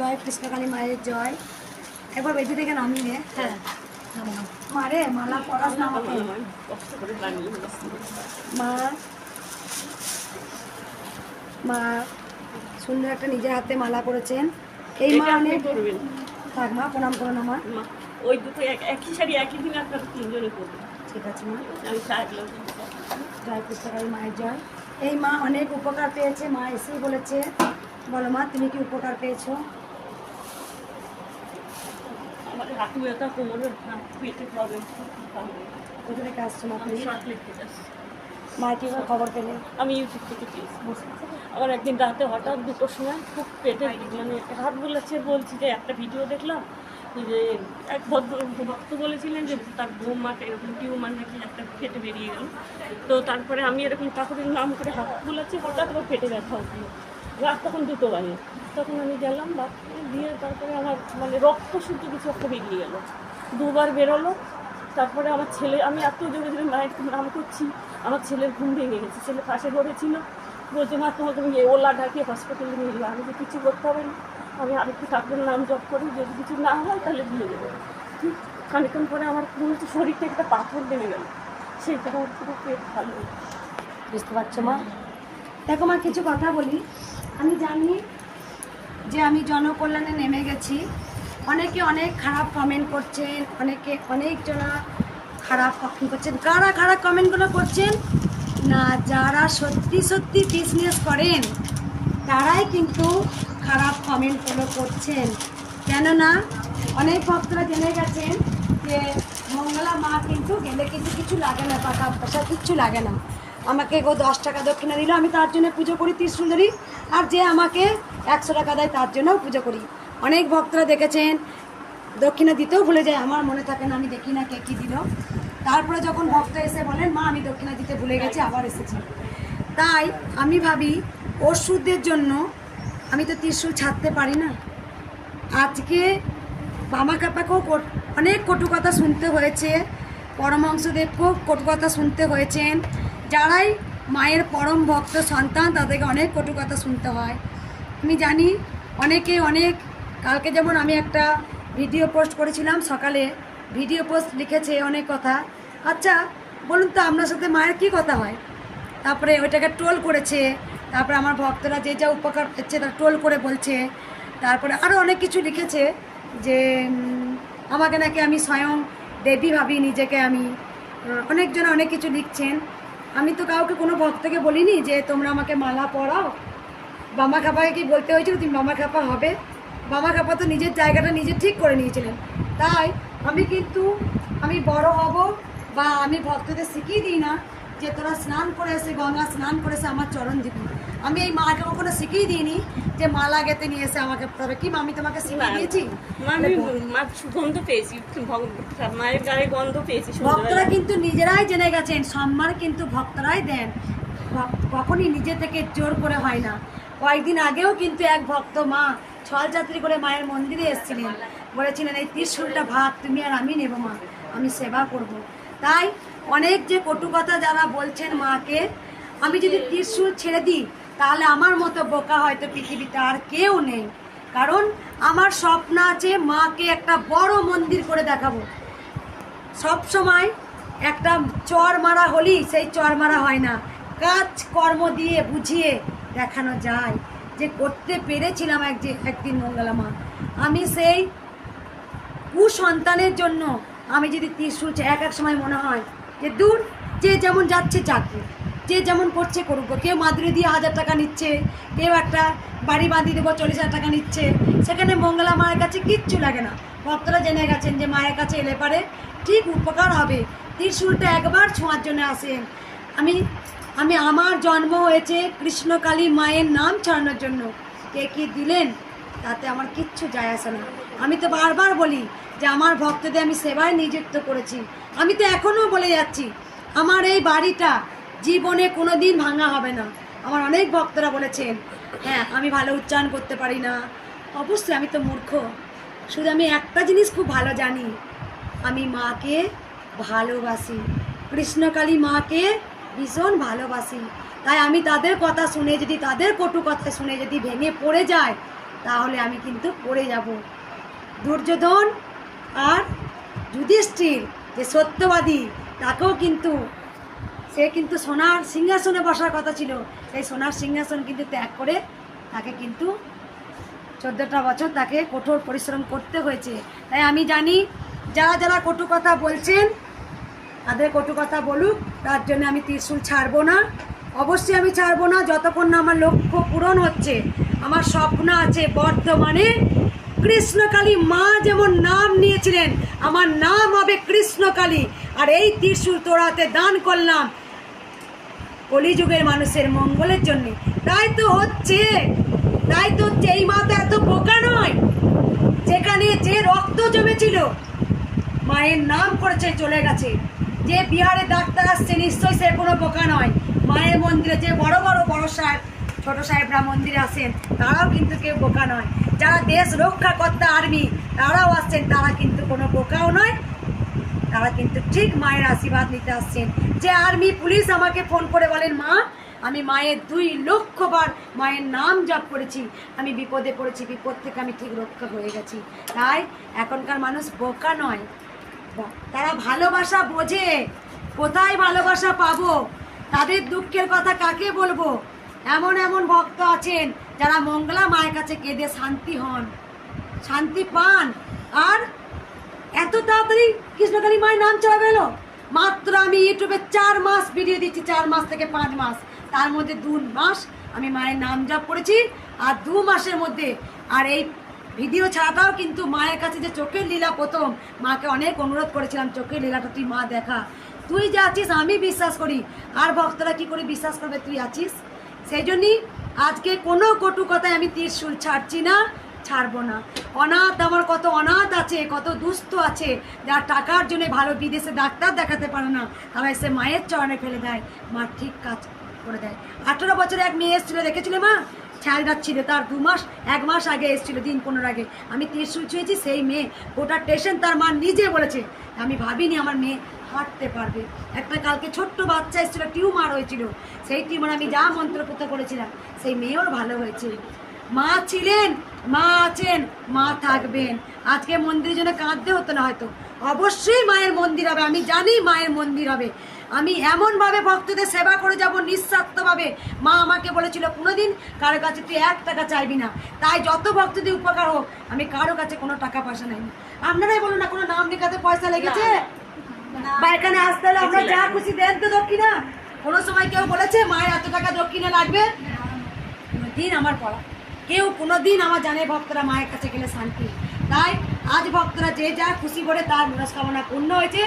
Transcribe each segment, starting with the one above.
জয় কৃষ্ণকালী মায়ের জয়। একবার বেদি থেকে নামিয়ে। নে হ্যাঁ। মারে মালা পড়াস না আমাকে মা মা সুন্দর একটা নিজের হাতে মালা করেছেন এই মা অনেক থাক মা প্রণাম করো না মা। মা, ওই দুটো এক- একই শাড়ি একই দিন আপনারা তিনজনে করবেন ঠিক আছে মা। আমি জয় কৃষ্ণকালী মায়ের জয়। এই মা অনেক উপকার পেয়েছে মা এসেই বলেছে। বলো মা তুমি কি উপকার পেয়েছ? আমার হাঁটু ব্যথা কোমরের পেটে প্রবলেম কোথা থেকে আসছো আমি তুমি চকলেট খেতে মা কি খবর পেলে আমি ইউটিউব থেকে পেয়েছি। আমার একদিন রাতে হঠাৎ দুটোর সময় খুব পেটে মানে হাত বলেছে বলছি যে একটা ভিডিও দেখলাম যে এক ভদ্র ভক্ত বলেছিলেন যে তার বোমাকে এরকম টিউমার নাকি একটা পেটে বেরিয়ে গেল। তো তারপরে আমি এরকম ঠাকুরের নাম করে হাত বুলাচ্ছি হঠাৎ আমার পেটে ব্যথা উঠল। রাত তখন দুটো বাজে। তখন আমি গেলাম বাথরুমে দিয়ে তারপরে আমার মানে রক্ত শুদ্ধ কিছু একটা বেরিয়ে গেলো। দুবার বেরোলো, তারপরে আমার ছেলে, আমি এত জোরে জোরে মায়ের নাম করছি, আমার ছেলের ঘুম ভেঙে গেছে। ছেলে পাশে ধরেছিল বলছে, মা, তোমাকে আমি ওলা ঢাকিয়ে হসপিটালে নিয়ে যাব আমি তো কিছু করতে হবে না। আমি আরেকটু ঠাকুরের নাম জপ করি, যদি কিছু না হয় তাহলে দিয়ে দেবো। ঠিক খানিক্ষণ পরে আমার মনে হচ্ছে শরীর থেকে একটা পাথর নেমে গেল। সেইটা আমার পুরো পেট ভালো বুঝতে পারছ মা? দেখো মা, কিছু কথা বলি। আমি জানি যে আমি জনকল্যাণে নেমে গেছি। অনেকে অনেক খারাপ কমেন্ট করছেন অনেকে অনেকজনা খারাপ কমেন্ট করছেন। কারা খারাপ কমেন্টগুলো করছেন? না, যারা সত্যি সত্যি বিজনেস করেন, তারাই কিন্তু খারাপ কমেন্টগুলো করছেন। কেননা, অনেক ভক্তরা জেনে গেছেন যে মঙ্গলা মা কিন্তু গেলে কিন্তু কিছু লাগে না টাকা পয়সা কিচ্ছু লাগে না। আমাকে গো দশ টাকা দক্ষিণা দিল, আমি তার জন্য পুজো করি ত্রিশুল আর যে আমাকে একশো টাকা দেয়, তার জন্যও পুজো করি। অনেক ভক্তরা দেখেছেন, দক্ষিণা দিতেও ভুলে যায়, আমার মনে থাকে না আমি দেখি না কে কী দিল। তারপরে যখন ভক্ত এসে বলেন, মা, আমি দক্ষিণা দিতে ভুলে গেছি, আবার এসেছি। তাই আমি ভাবি ওষুধের জন্য আমি তো ত্রিশুল ছাড়তে পারি না। আজকে বামা কাপাকেও অনেক কটু কথা শুনতে হয়েছে, পরমহংসদেবকেও কটু কথা শুনতে হয়েছেন। যারাই মায়ের পরম ভক্ত সন্তান, তাদেরকে অনেক কটু কথা শুনতে হয়। আমি জানি, অনেকে অনেক, কালকে যেমন আমি একটা ভিডিও পোস্ট করেছিলাম সকালে, ভিডিও পোস্ট লিখেছে অনেক কথা। আচ্ছা বলুন তো আপনার সাথে মায়ের কি কথা হয়? তারপরে ওইটাকে ট্রোল করেছে, তারপরে আমার ভক্তরা যে যা উপকার পেচ্ছে তা ট্রোল করে বলছে। তারপরে আরও অনেক কিছু লিখেছে যে আমাকে নাকি আমি স্বয়ং দেবী ভাবি, নিজেকে আমি। অনেকজন অনেক কিছু লিখছেন। আমি তো কাউকে কোনো ভক্তকে বলিনি যে তোমরা আমাকে মালা পরাও। বামা খাপাকে কি বলতে হয়েছিল? তুমি বামা খাপা হবে। বামা খাপা তো নিজের জায়গাটা নিজে ঠিক করে নিয়েছিলেন। তাই আমি কিন্তু আমি বড় হব বা আমি ভক্তদের শিখিয়ে দিই না যে তোরা স্নান করে এসে গঙ্গা স্নান করে এসে আমার চরণ দিবি। আমি এই মাকে কখনো শিখিয়ে দিইনি যে মালা গেতে নিয়ে এসে আমাকে তবে কি আমি তোমাকে শিখিয়ে দিয়েছি? গন্ধ পেয়েছি মায়ের গায়ে গন্ধ পেয়েছি ভক্তরা কিন্তু নিজেরাই জেনে গেছেন সম্মান কিন্তু ভক্তরাই দেন। কখনই নিজে থেকে জোর করে হয় না। কয়েকদিন আগেও কিন্তু এক ভক্ত মা ছলযাত্রী করে মায়ের মন্দিরে এসেছিলেন। বলেছিলেন, এই ত্রিশুলটা ভাত, তুমি আর আমি নেব মা, আমি সেবা করব। তাই অনেক যে কটু কথা যারা বলছেন মাকে, আমি যদি ত্রিশুল ছেড়ে দিই, তাহলে আমার মতো বোকা হয়তো পৃথিবীতে আর কেউ নেই। কারণ আমার স্বপ্ন আছে মাকে একটা বড় মন্দির করে দেখাবো। সব সময় একটা চর মারা হলেই সেই চর মারা হয় না। কাজ কর্ম দিয়ে বুঝিয়ে দেখানো যায় যে করতে পেরেছিলাম এক যে একদিন মঙ্গলা মা। আমি সেই কুসন্তানের জন্য আমি যদি ত্রিশুল এক এক সময় মনে হয় যে দূর, যে যেমন যাচ্ছে চাকরি যে যেমন করছে করুক কেউ মাদুরি দিয়ে হাজার টাকা নিচ্ছে, কেউ একটা বাড়ি বাঁধিয়ে দেবো চল্লিশ হাজার টাকা নিচ্ছে। সেখানে মঙ্গলা মায়ের কাছে কিচ্ছু লাগে না। ভক্তরা জেনে গেছেন যে মায়ের কাছে এলে পারে ঠিক উপকার হবে। ত্রিশুলটা একবার ছোঁয়ার জন্য আসেন। আমি আমি আমার জন্ম হয়েছে কৃষ্ণকালী মায়ের নাম ছড়ানোর জন্য। কে কি দিলেন? তাতে আমার কিচ্ছু যায় আসে না। আমি তো বারবার বলি যে আমার ভক্তদের আমি সেবায় নিযুক্ত করেছি। আমি তো এখনও বলে যাচ্ছি, আমার এই বাড়িটা জীবনে কোনো দিন ভাঙা হবে না। আমার অনেক ভক্তরা বলেছেন হ্যাঁ আমি ভালো উচ্চারণ করতে পারি না। অবশ্যই আমি তো মূর্খ। শুধু আমি একটা জিনিস খুব ভালো জানি। আমি মাকে ভালোবাসি। কৃষ্ণকালী মাকে ভীষণ ভালোবাসি। তাই আমি তাদের কথা শুনে যদি তাদের কটু কথা শুনে যদি ভেঙে পড়ে যায়, তাহলে আমি কিন্তু পড়ে যাব। দুর্যোধন আর যুধিষ্ঠির যে সত্যবাদী, তাকেও কিন্তু, সে কিন্তু সোনার সিংহাসনে বসার কথা ছিল। সেই সোনার সিংহাসন কিন্তু ত্যাগ করে তাকে কিন্তু চোদ্দোটা বছর তাকে কঠোর পরিশ্রম করতে হয়েছে। তাই আমি জানি, যারা যারা কটু কথা বলছেন তাদের কটু কথা বলুক, তার জন্য আমি ত্রিশুল ছাড়বো না। অবশ্যই আমি ছাড়বো না, যতক্ষণ না আমার লক্ষ্য পূরণ হচ্ছে। আমার স্বপ্ন আছে বর্তমানে কৃষ্ণকালী মা যেমন নাম নিয়েছিলেন, আমার নাম হবে কৃষ্ণকালী। আর এই ত্রিশুল তোড়াতে দান করলাম কলিযুগের মানুষের মঙ্গলের জন্য। তাই তো হচ্ছে, তাই তো হচ্ছে, এই মা তো এত বোকা নয়। যেখানে যে রক্ত জমেছিল, মায়ের নাম করেছে, চলে গেছে। যে বিহারে ডাক্তার আসছে, নিশ্চয়ই সে কোনো বোকা নয়। মায়ের মন্দিরে যে বড় বড় বড় সাহেব, ছোট সাহেবরা মন্দিরে আসেন, তারাও কিন্তু কেউ বোকা নয়। যারা দেশ রক্ষা কর্তা আর্মি, তারাও আসছেন, তারা কিন্তু কোনো বোকাও নয়। তারা কিন্তু ঠিক মায়ের আশীর্বাদ নিতে আসছেন। যে আর্মি পুলিশ আমাকে ফোন করে বলেন, মা, আমি মায়ের দুই লক্ষ বার মায়ের নাম জপ করেছি। আমি বিপদে পড়েছি, বিপদ থেকে আমি ঠিক রক্ষা হয়ে গেছি। তাই এখনকার মানুষ বোকা নয়। তারা ভালোবাসা বোঝে। কোথায় ভালোবাসা পাবো? তাদের দুঃখের কথা কাকে বলব? এমন এমন ভক্ত আছেন যারা মঙ্গলা মায়ের কাছে কেঁদে শান্তি হন, শান্তি পান। আর এত তাড়াতাড়ি কৃষ্ণকালী মায়ের নাম চলে গেল? মাত্র আমি ইউটিউবে চার মাস ভিডিও দিচ্ছি, চার মাস থেকে পাঁচ মাস। তার মধ্যে দু মাস আমি মায়ের নাম জপ করেছি, আর দু মাসের মধ্যে আর এই ভিডিও ছাড়াটাও কিন্তু মায়ের কাছে যে চোখের লীলা প্রথম, মাকে অনেক অনুরোধ করেছিলাম, চোখের লীলাটা তুই মা দেখা। তুই যে আছিস, আমি বিশ্বাস করি। আর ভক্তরা কি করে বিশ্বাস করবে, তুই আছিস? সেই জন্যই আজকে কোনো কটু কথায় আমি তীরশুল ছাড়ছি না, ছাড়বো না। অনাথ আমার কত অনাথ আছে, কত দুস্থ আছে, যারা টাকার জন্য ভালো বিদেশে ডাক্তার দেখাতে পারে না তারা এসে মায়ের চরণে ফেলে দেয়, মা ঠিক কাজ করে দেয়। আঠেরো বছরে এক মেয়ে এসেছিল, দেখেছিলে মা? ছাইরাত ছিল তার দু মাস, এক মাস আগে এসেছিল, দিন পনেরো আগে। আমি ত্রিশুল ছুঁয়েছি, সেই মেয়ে, গোটা স্টেশন তার মা নিজে বলেছে, আমি ভাবিনি আমার মেয়ে হাঁটতে পারবে। একটা কালকে ছোট্ট বাচ্চা এসেছিল, টিউমার হয়েছিল। সেই টিউমার আমি যা মন্ত্রপুত করেছিলাম, সেই মেয়েও ভালো হয়েছে। মা ছিলেন, মা আছেন, মা থাকবেন। আজকে মন্দিরের জন্য কাঁদতে হতো না হয়তো। অবশ্যই মায়ের মন্দির হবে, আমি জানি মায়ের মন্দির হবে। আমি এমনভাবে ভক্তদের সেবা করে যাব নিঃস্বার্থভাবে মা আমাকে বলেছিল কোনোদিন কারও কাছে তুই এক টাকা চাইবি না। তাই যত ভক্তদের উপকার হোক আমি কারও কাছে কোনো টাকা পয়সা নেই। আপনারাই বলুন না কোনো নাম লেখাতে পয়সা লেগেছে? বা এখানে আসতে হলে আমরা যা খুশি দেন তো দক্ষিণা। কোনো সময় কেউ বলেছে মায়ের এত টাকা দক্ষিণা লাগবে? দিন আমার পড়া কেউ কোনো দিন আমার জানে ভক্তরা মায়ের কাছে গেলে শান্তি। তাই আজ ভক্তরা যে যা খুশি করে তার মনস্কামনা পূর্ণ হয়েছে।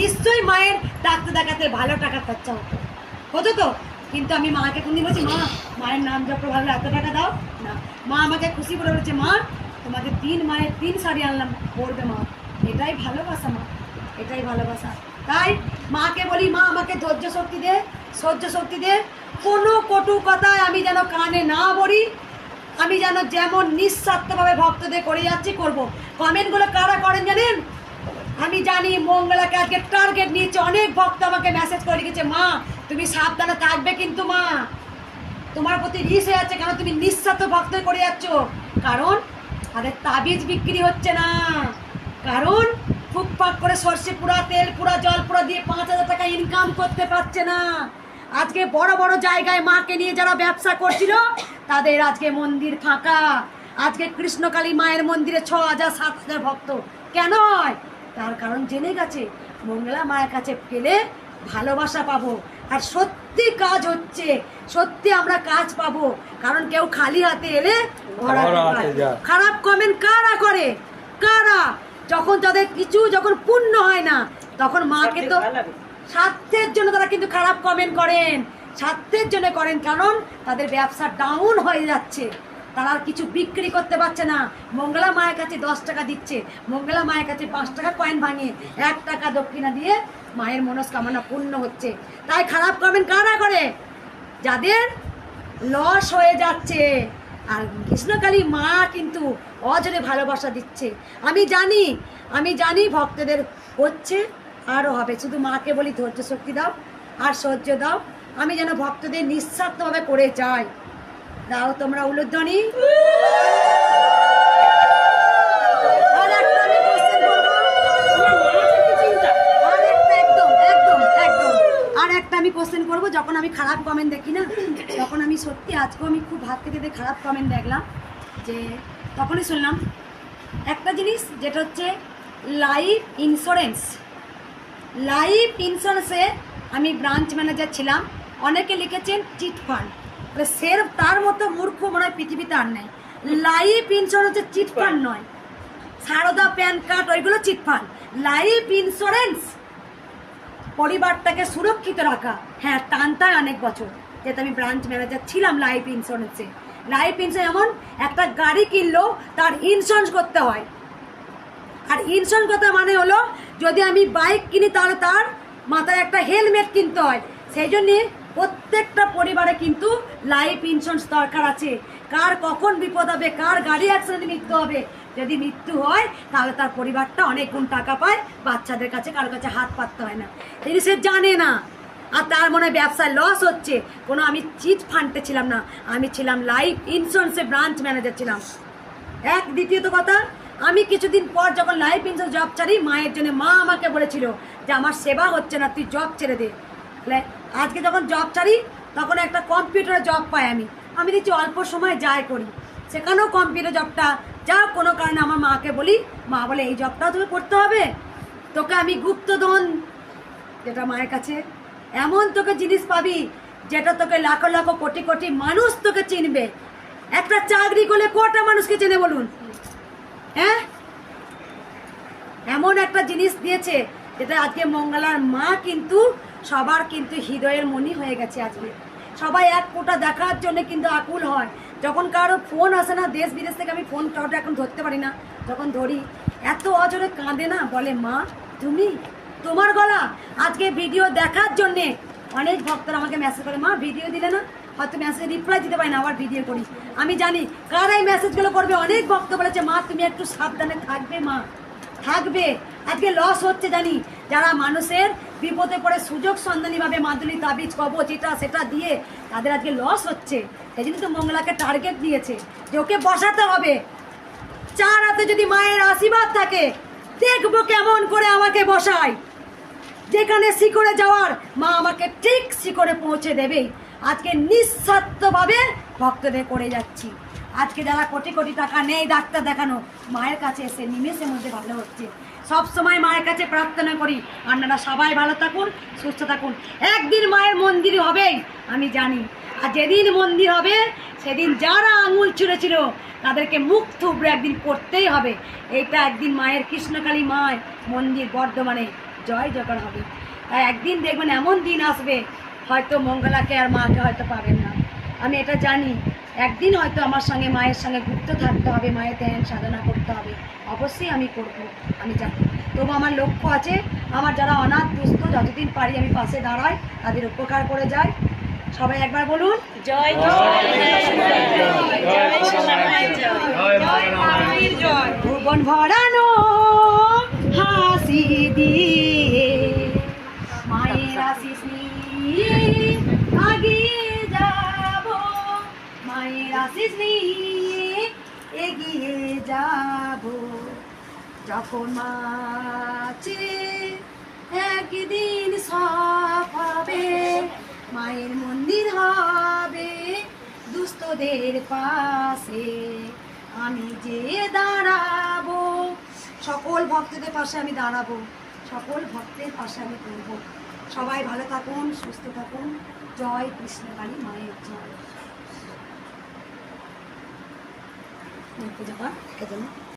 নিশ্চয়ই মায়ের ডাক্তার দেখাতে ভালো টাকা খরচা হতো। হতো তো? কিন্তু আমি মাকে কোনদিন বলছি, মা, মায়ের নাম যত ভালো, এত টাকা দাও। না, মা আমাকে খুশি করে বলেছে, মা, তোমাকে তিন মায়ের তিন শাড়ি আনলাম। পরবে মা, এটাই ভালোবাসা মা, এটাই ভালোবাসা। তাই মাকে বলি, মা, আমাকে ধৈর্য শক্তি দে, সহ্য শক্তি দে। কোনো কটু কথায় আমি যেন কানে না বলি আমি যেন যেমন নিঃস্বার্থভাবে ভক্তদের করে যাচ্ছি, করব। কমেন্টগুলো কারা করেন জানেন? আমি জানি মঙ্গলাকে আজকে টার্গেট নিয়েছে, অনেক ভক্ত আমাকে মেসেজ করে লিখেছে, মা, তুমি সাবধানে থাকবে কিন্তু, মা। তোমার প্রতি রিস হয়ে যাচ্ছে কেন? তুমি নিঃস্বার্থ ভক্ত করে যাচ্ছ। কারণ তাদের তাবিজ বিক্রি হচ্ছে না। কারণ ফুকফাক করে সর্ষে পুরা, তেল পুরা, জল পুরা দিয়ে পাঁচ হাজার টাকা ইনকাম করতে পারছে না। আজকে বড় বড় জায়গায় মাকে নিয়ে যারা ব্যবসা করছিল তাদের আজকে মন্দির ফাঁকা। আজকে কৃষ্ণকালী মায়ের মন্দিরে ছ হাজার সাত হাজার ভক্ত। কেন হয়? তার কারণ জেনে গেছে। মঙ্গলা মায়ের কাছে পেলে ভালোবাসা পাবো। আর সত্যি কাজ হচ্ছে সত্যি আমরা কাজ পাবো। কারণ কেউ খালি হাতে এলে। খারাপ কমেন্ট কারা করে? কারা? যখন তাদের কিছু যখন পূর্ণ হয় না তখন মাকে তো স্বার্থের জন্য তারা কিন্তু খারাপ কমেন্ট করেন। স্বার্থের জন্য করেন, কারণ তাদের ব্যবসা ডাউন হয়ে যাচ্ছে। তারা আর কিছু বিক্রি করতে পারছে না। মঙ্গলা মায়ের কাছে দশ টাকা দিচ্ছে। মঙ্গলা মায়ের কাছে পাঁচ টাকা কয়েন ভাঙিয়ে এক টাকা দক্ষিণা দিয়ে মায়ের মনস্কামনা পূর্ণ হচ্ছে। তাই খারাপ কমেন্ট কারা করে? যাদের লস হয়ে যাচ্ছে। আর কৃষ্ণকালী মা কিন্তু অজরে ভালোবাসা দিচ্ছে। আমি জানি আমি জানি ভক্তদের হচ্ছে আরও হবে। শুধু মাকে বলি ধৈর্য শক্তি দাও, আর সহ্য দাও। আমি যেন ভক্তদের নিঃস্বার্থভাবে করে যাই। দাও তোমরা উলুধ্বনি। আমি কোশ্চেন করব। যখন আমি খারাপ কমেন্ট দেখি না, তখন আমি সত্যি আজকেও আমি খুব খেতে খেতে খারাপ কমেন্ট দেখলাম, যে তখনই শুনলাম, একটা জিনিস যেটা হচ্ছে লাইফ ইন্স্যুরেন্স লাইফ ইন্স্যুরেন্সে আমি ব্রাঞ্চ ম্যানেজার ছিলাম অনেকে লিখেছেন চিট ফান্ড। সের তার মতো মূর্খ মনে হয় পৃথিবীতে আর নেই। লাইফ ইন্স্যুরেন্সের চিট ফান্ড নয়। সারদা প্যান কার্ড, ওইগুলো চিট ফান্ড। লাইফ ইন্স্যুরেন্স পরিবারটাকে সুরক্ষিত রাখা। হ্যাঁ টানতায় অনেক বছর। যেহেতু আমি ব্রাঞ্চ ম্যানেজার ছিলাম লাইফ ইন্স্যুরেন্সে। লাইফ ইন্স্যুরেন্স এমন, একটা গাড়ি কিনলো, তার ইন্স্যুরেন্স করতে হয়। আর ইন্স্যুরেন্স কথা মানে হলো, যদি আমি বাইক কিনি তাহলে তার মাথায় একটা হেলমেট কিনতে হয়। সেই জন্যে প্রত্যেকটা পরিবারে কিন্তু লাইফ ইন্স্যুরেন্স দরকার আছে। কার কখন বিপদ হবে, কার গাড়ি অ্যাক্সিডেন্টে মৃত্যু হবে, যদি মৃত্যু হয়, তাহলে তার পরিবারটা অনেক গুণ টাকা পায়, বাচ্চাদের কাছে কারোর কাছে হাত পাততে হয় না। তিনি সে জানে না। আর তার মনে হয় ব্যবসায় লস হচ্ছে। কোনো আমি চিট ফান্ডে ছিলাম না। আমি ছিলাম লাইফ ইন্স্যুরেন্সের ব্রাঞ্চ ম্যানেজার ছিলাম। এক দ্বিতীয়ত কথা, আমি কিছুদিন পর যখন লাইফ ইন্স্যুরেন্স জব ছাড়ি, মায়ের জন্য মা আমাকে বলেছিল যে, আমার সেবা হচ্ছে না, তুই জব ছেড়ে দে। আজকে যখন জব ছাড়ি, তখন একটা কম্পিউটারে জব পাই আমি। আমি দেখছি অল্প সময় যাই করি। সেখানেও কম্পিউটার জবটা যা কোনো কারণে আমার মাকে বলি, মা বলে, এই জবটাও তোকে করতে হবে। তোকে আমি গুপ্তধন, যেটা মায়ের কাছে, এমন তোকে জিনিস পাবি, যেটা তোকে লাখো লাখো কোটি কোটি মানুষ তোকে চিনবে। একটা চাকরি করলে কটা মানুষকে চেনে বলুন? হ্যাঁ? এমন একটা জিনিস দিয়েছে, যেটা আজকে মঙ্গলার মা কিন্তু সবার কিন্তু হৃদয়ের মনি হয়ে গেছে আজকে। সবাই এক ফোঁটা দেখার জন্য কিন্তু আকুল হয়। যখন কারও ফোন আসে না, দেশ বিদেশ থেকে আমি ফোন কাউটা এখন ধরতে পারি না। যখন ধরি, এত অজরে কাঁদে না, বলে, মা, তুমি? তোমার গলা? আজকে ভিডিও দেখার জন্যে অনেক ভক্তরা আমাকে মেসেজ করে, মা ভিডিও দিলে না? হয়তো মেসেজ রিপ্লাই দিতে পারি না, আবার ভিডিও করি। আমি জানি কারা এই মেসেজগুলো করবে। অনেক ভক্ত বলেছে, মা, তুমি একটু সাবধানে থাকবে, মা। থাকবে। আজকে লস হচ্ছে জানি। যারা মানুষের বিপদে পড়ে সুযোগ সন্ধানীভাবে মাদুলি তাবিজ, কবচ এটা সেটা দিয়ে তাদের আজকে লস হচ্ছে। সেই জন্য তো মঙ্গলাকে টার্গেট দিয়েছে যে ওকে বসাতে হবে। চার হাতে যদি মায়ের আশীর্বাদ থাকে, দেখব কেমন করে আমাকে বসায়। যেখানে শিকড়ে যাওয়ার, মা আমাকে ঠিক শিকড়ে পৌঁছে দেবেই। আজকে নিঃস্বার্থভাবে ভক্তদের করে যাচ্ছি। আজকে যারা কোটি কোটি টাকা নেই ডাক্তার দেখানো, মায়ের কাছে এসে নিমেষের মধ্যে ভালো হচ্ছে। সব সময় মায়ের কাছে প্রার্থনা করি। আপনারা সবাই ভালো থাকুন, সুস্থ থাকুন। একদিন মায়ের মন্দির হবেই, আমি জানি। আর যেদিন মন্দির হবে, সেদিন যারা আঙুল ছুঁড়েছিল, তাদেরকে মুখ থুবড়ে একদিন করতেই হবে। এটা একদিন মায়ের কৃষ্ণকালী মায়ের মন্দির বর্ধমানে জয় জগর হবে। তাই একদিন দেখবেন এমন দিন আসবে, হয়তো মঙ্গলাকে আর মাকে হয়তো পাবেন না। আমি এটা জানি। একদিন হয়তো আমার সঙ্গে, মায়ের সঙ্গে ঘুরতে থাকতে হবে, মায়ের ধ্যান সাধনা করতে হবে। অবশ্যই আমি করব আমি জানি তবু আমার লক্ষ্য আছে আমার যারা অনাথ দুস্থ যতদিন পারি আমি পাশে দাঁড়াই তাদের উপকার করে যাই। সবাই একবার বলুন জয় ভুবন ভরানো হাসি দিয়ে। মায়ের আশিস নিয়ে আগিয়ে যাব মায়ের আশিস নিয়ে এগিয়ে যাব। যখন মাছে একদিন সব হবে, মায়ের মন্দির হবে দুস্থদের পাশে। আমি যে দাঁড়াবো, সকল ভক্তদের পাশে আমি দাঁড়াবো, সকল ভক্তের পাশে আমি করব সবাই ভালো থাকুন, সুস্থ থাকুন। জয় কৃষ্ণকালী মায়ের জয়। Yang aku.